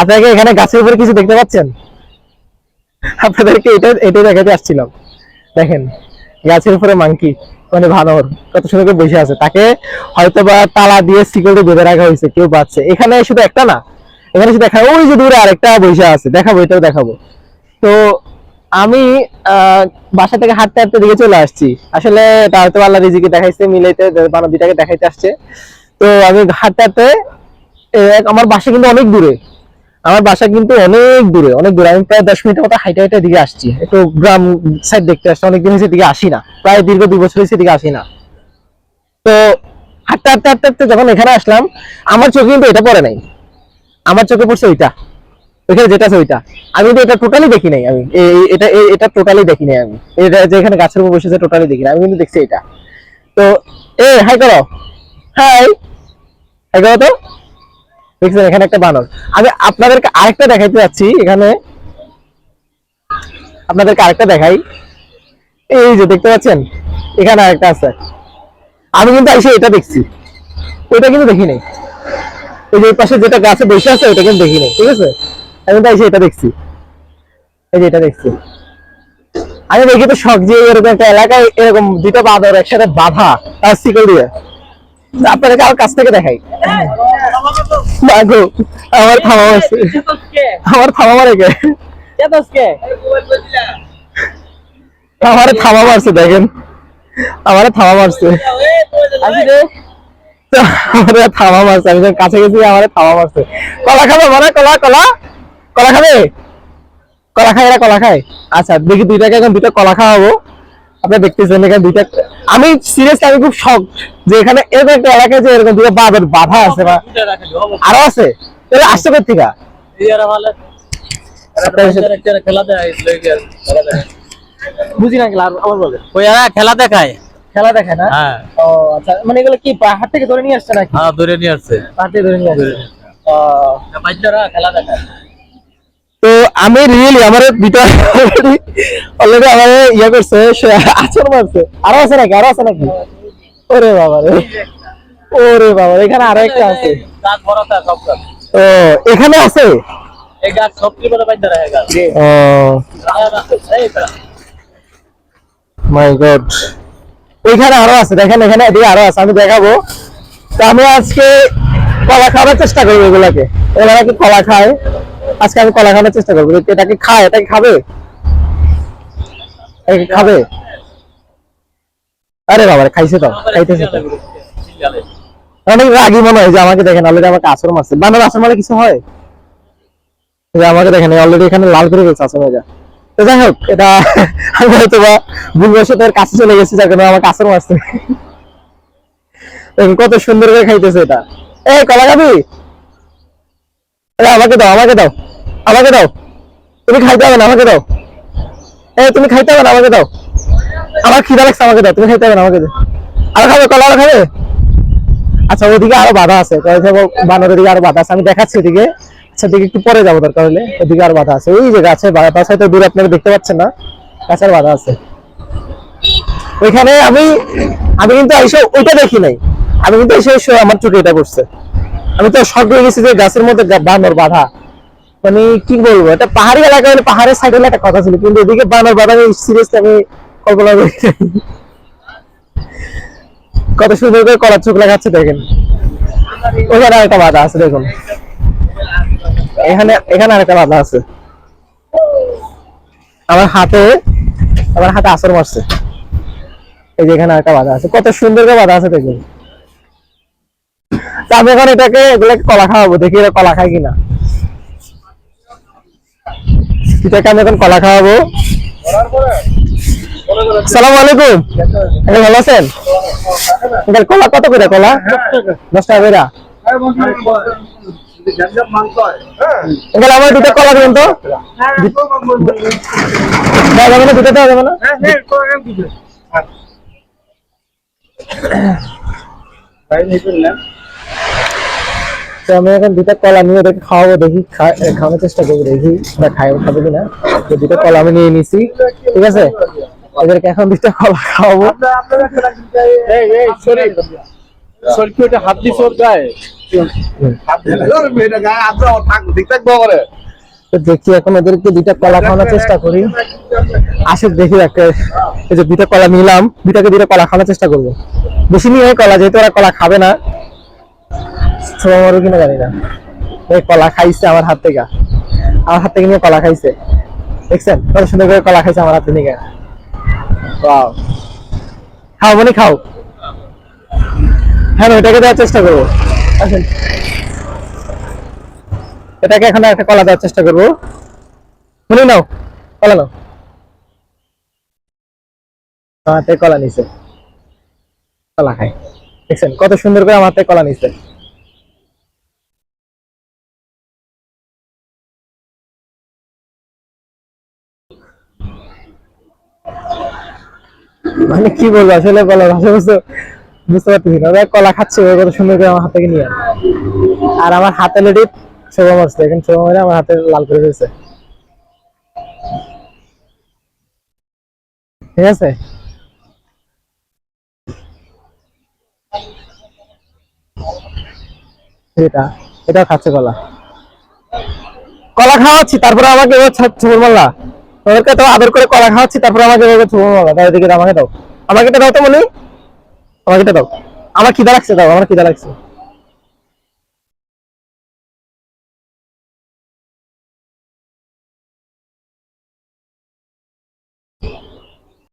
আপনাকে এখানে গাছের উপরে কিছু দেখতে পাচ্ছেন? আপনাদেরকে এটা এটাই দেখাতে আসছিলাম। দেখেন, গাছের উপরে মাংকি মানে ভানর কত সুন্দর বসে আছে। তাকে হয়তো বা তালা দিয়ে সিকিউরিটি বেঁধে রাখা হয়েছে, কেউ পাচ্ছে এখানে শুধু একটা না, এখানে শুধু দেখা ওই যে দূরে আরেকটা বসে আছে। দেখাবো, এটাও দেখাবো। তো আমি বাসা থেকে হাঁটতে হাঁটতে দিকে চলে আসছি। আসলে এটা হয়তো আল্লাহ রিজিকে দেখাইছে, মিলাইতে বানর দুটাকে দেখাইতে আসছে। তো আমি হাঁটতে হাঁটতে আমার বাসা কিন্তু অনেক দূরে। আমার বাসা কিন্তু অনেক দূরে অনেক দূরে। আমি প্রায় দশ মিনিটের মতো হাইটে হাইটে দিকে আসছি। একটু গ্রাম সাইড দেখতে আসছি, অনেকদিন হয়েছে দিকে আসি না। প্রায় দীর্ঘ দুই বছর হয়েছে দিকে আসি না। তো হাঁটতে হাঁটতে হাঁটতে হাঁটতে যখন এখানে আসলাম, আমার চোখে কিন্তু এটা পড়ে নাই। আমার চোখে পড়ছে ওইটা। ওইখানে যেটা আছে ওইটা। আমি কিন্তু এটা টোটালি দেখি নাই আমি। এটা এটা টোটালি দেখি নাই আমি। এটা যে এখানে গাছের উপর বসেছে টোটালি দেখি না আমি কিন্তু দেখছি এটা। তো, এ হাই করো হাই হাই করো তো? দেখছেন, এখানে একটা বানর। আমি আপনাদেরকে আরেকটা দেখাইতে যাচ্ছি, এখানে আপনাদেরকে আরেকটা দেখাই। এই যে, দেখতে পাচ্ছেন? এখানে আরেকটা আছে। আমি কিন্তু এসে এটা দেখছি। ওইটা কিন্তু দেখি নাই। ওই যে পাশে যেটা গাছে বসে আছে ওটা কিন্তু দেখি নাই, ঠিক আছে? আমি কিন্তু এসে এটা দেখছি। এই যে, এটা দেখছি। আমি দেখি তো শখ যে এরকম একটা এলাকায় এরকম দুটো বাঁধর একসাথে বাধা তার শিকল দিয়ে। আপনাদেরকে আমার কাছ থেকে দেখাই। আমার থামা মারছে আমার থামা মারে কে আমারে থামা মারছে দেখেন। আমারে থামা মারছে। তো আমারে থামা মারছে আমি কাছে গেছি আমারে থামা মারছে। কলা খাবে মানে কলা কলা। কলা খাবে? কলা খায় এরা কলা খায়? আচ্ছা দেখি দুইটাকে এখন দুইটা কলা খাওয়াবো। আপনারা দেখতেছেন এখানে দুইটা আমি সিরিয়াসলি আমি খুব শখ যে এখানে এরকম একটা এলাকায় যে এরকম দুটো বাঁধের বাধা আছে বা আরও আছে? তাহলে আসছে বুঝি না আবার বলে। খেলা দেখায়। খেলা দেখে না? হ্যাঁ। ও আচ্ছা মানে এগুলো কি পাহাড় থেকে ধরে নিয়ে আসছে নাকি? হ্যাঁ ধরে নিয়ে আসছে। পাহাড় থেকে ধরে নিয়ে আসছে। ও, বাচ্চারা খেলা দেখায়। তো আমি রিয়েলি আমার দুইটা অলরেডি আমার ইয়ে করছে আচর মারছে। আরও আছে নাকি? আরও আছে নাকি? ওরে বাবা রে। ওরে বাবা এখানে আরও একটা আছে। ও এখানে আছে। মাই গড ওইখানে আরও আছে দেখেন এখানে এদিকে আরও আছে আমি দেখাবো। তো আমি আজকে কলা খাওয়ার চেষ্টা করব এগুলাকে। এগুলা কি কলা খায়? আজকে আমি কলা খাওয়ার চেষ্টা করব। এটাকে খায়? এটাকে খাবে? খাবে? আরে বাবা খাইছে তো। খাইতেছে তো। অনেক রাগি মনে হয় যে আমাকে দেখেন অলরেডি আমাকে আসর মারছে। বানর আসর মারলে কিছু হয়? যে আমাকে দেখেন অলরেডি এখানে লাল করে গেছে আসর মাজা তো যাই হোক, এটা আমি হয়তো বা ভুলবশত এর কাছে চলে গেছি, যার কারণে আমাকে আসর মারছে। দেখেন, কত সুন্দর করে খাইতেছে এটা। এই, কলা খাবি? আমাকে দাও আমাকে দাও। আমাকে দাও। তুমি খাইতে হবে না, আমাকে দাও। এই তুমি খাইতে হবে না, আমাকে দাও। আমার খিদা লাগছে, আমাকে দাও। তুমি খাইতে হবে না, আমাকে দাও। আর খাবে, কলা আর খাবে? আচ্ছা ওদিকে আরও বাধা আছে। কয়েকটা বানরের দিকে আরও বাধা আছে। আমি দেখাচ্ছি ওদিকে। আচ্ছা দিকে একটু পরে যাব দরকার হলে ওদিকে আরও বাধা আছে। ওই যে গাছের বাধা হয়তো দূরে আপনারা দেখতে পাচ্ছেন না। গাছের বাধা আছে। ওইখানে আমি আমি কিন্তু এসে ওইটা দেখি নাই। আমি কিন্তু এসে আমার চোখে এটা করছে আমি তো শখ হয়ে গেছি যে গাছের মধ্যে বানর বাধা। মানে কি বলব, এটা পাহাড়ি এলাকা হলে পাহাড়ের সাইড হলে একটা কথা ছিল, কিন্তু এদিকে বানর বাধা সিরিয়াসলি আমি কল্পনা করি কত সুন্দর করে কলার চোখ লাগাচ্ছে, দেখেন। ওখানে আরেকটা বাধা আছে, দেখুন। এখানে এখানে আরেকটা বাধা আছে। আমার হাতে আমার হাতে আসর মারছে। এই যে এখানে আরেকটা বাধা আছে, কত সুন্দর করে বাধা আছে, দেখুন। আমি এখন এটাকে, এগুলোকে কলা খাওয়াবো, দেখি এরা কলা খায় কিনা। এটাকে আমি এখন কলা খাওয়াবো? সালাম আলাইকুম। আপনি ভালো আছেন? কলা কত করে কলা? দশ টাকা করে। আমার দুটো কলা দিবেন তো? না দুটো দেওয়া যাবে না? তো আমি এখন দুটা কলা নিয়ে ওদেরকে খাওয়াবো দেখি খাওয়ানোর চেষ্টা করব দেখি ওরা খাই খাবে কিনা। তো দুটো কলা আমি নিয়ে নিছি ঠিক আছে? এদেরকে এখন দুটো কলা খাওয়াবো। হাত দিছ ওর গায়ে? তো দেখি এখন ওদেরকে দুইটা কলা খাওয়ানোর চেষ্টা করি। আসে দেখি একটা এই যে দুইটা কলা নিলাম দুইটাকে দুইটা কলা খাওয়ানোর চেষ্টা করব। বেশি নিয়ে কলা যেহেতু ওরা কলা খাবে না ছোট মারো কিনা জানি না। এই কলা খাইছে আমার হাত থেকে। আমার হাত থেকে নিয়ে কলা খাইছে। দেখছেন? কত সুন্দর করে কলা খাইছে আমার হাত থেকে. খাও মানে খাও। হ্যাঁ এটাকে দেওয়ার চেষ্টা করব। আসেন। এটাকে এখন একটা কলা দেওয়ার চেষ্টা করব। মনে নাও, কলা নাও। হাতে কলা নিছে। কলা খাই। দেখছেন? কত সুন্দর করে আমার হাতে কলা নিছে। মানে কি বলব, আসলে কলা ভাষা বুঝতে বুঝতে পারতেছি না। কলা খাচ্ছে, ওরা কত সুন্দর করে আমার হাত নিয়ে আর আমার হাতে লেডি শোভা মারছে এখন শোভা মারে আমার হাতে লাল করে ফেলছে ঠিক আছে? এটা, এটাও খাচ্ছে কলা কলা খাওয়াচ্ছি, তারপরে আমাকে ছবর মারলা। তোদেরকে তো আদর করে কলা খাওয়াচ্ছি, তারপরে আমাকে এভাবে ছবর বাবা তাই দিকে আমাকে দাও। আমাকে এটা দাও তো, মনে। আমাকে এটা দাও। আমার খিদা লাগছে, দাও, আমার খিদা লাগছে।